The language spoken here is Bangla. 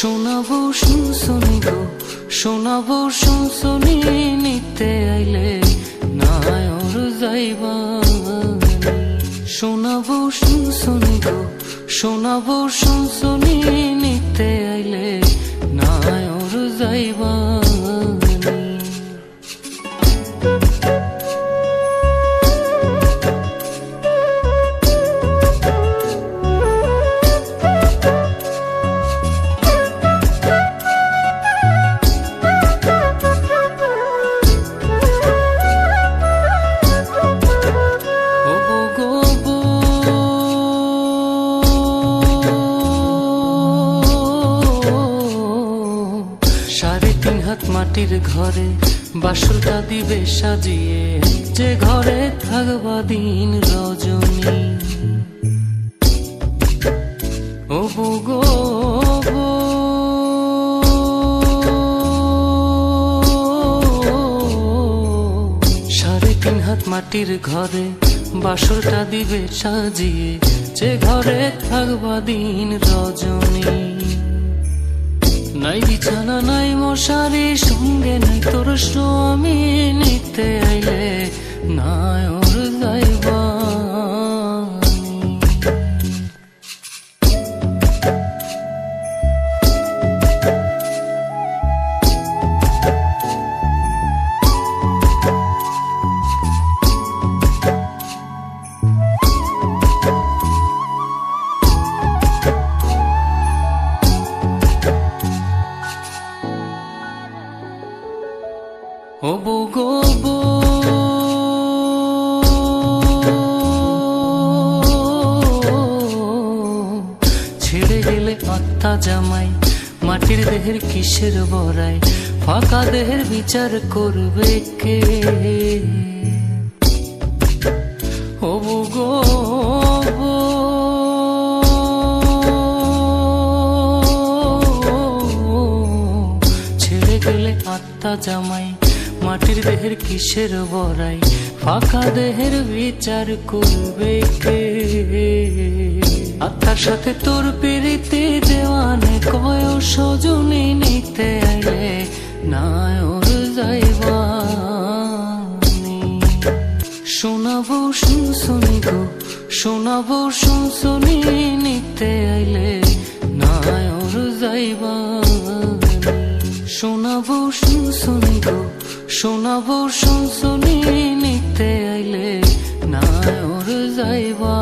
শোনাবো শুনি গো, শোনাবো শুনছনি নিতে আইলে নায়র যাইবা। শোনাবো শুনছনি গো, শোনাবো শুনছনি নিতে আইলে হাত মাটির ঘরে বাসরটা দিবে সাজিয়ে। যে ঘরে থাকবা দিন রজনী। ও গো সাড়ে তিন হাত মাটির ঘরে বাসরটা দিবে সাজিয়ে। যে ঘরে থাকবা দিন রজনী। নাই বিছানা নাই মশারি সঙ্গে নাই তোর স্বামী নিতে আইলে নাই ও বো গো বো। ছেড়ে গেলে আত্মা জামাই, মাটির দেহের কিসের বড়াই, ফাঁকা দেহের বিচার করবে কে? ও বো গো বো। ছেড়ে গেলে আত্মা জামাই মাটির দেহের কিসের বড়াই? ফাঁকা দেহের বিচার করবে কে? আত্মার সাথে তোর পেরিতে দেওয়ানে কয় সজনে নিতে আইলে না ওর যাইবা শোনাবো শুনশুনি গো শোনাবো শুনশুনি। শুনশুনি গো শোনাবো শুনশুনি নিতে আইলে না ওর যাইবা।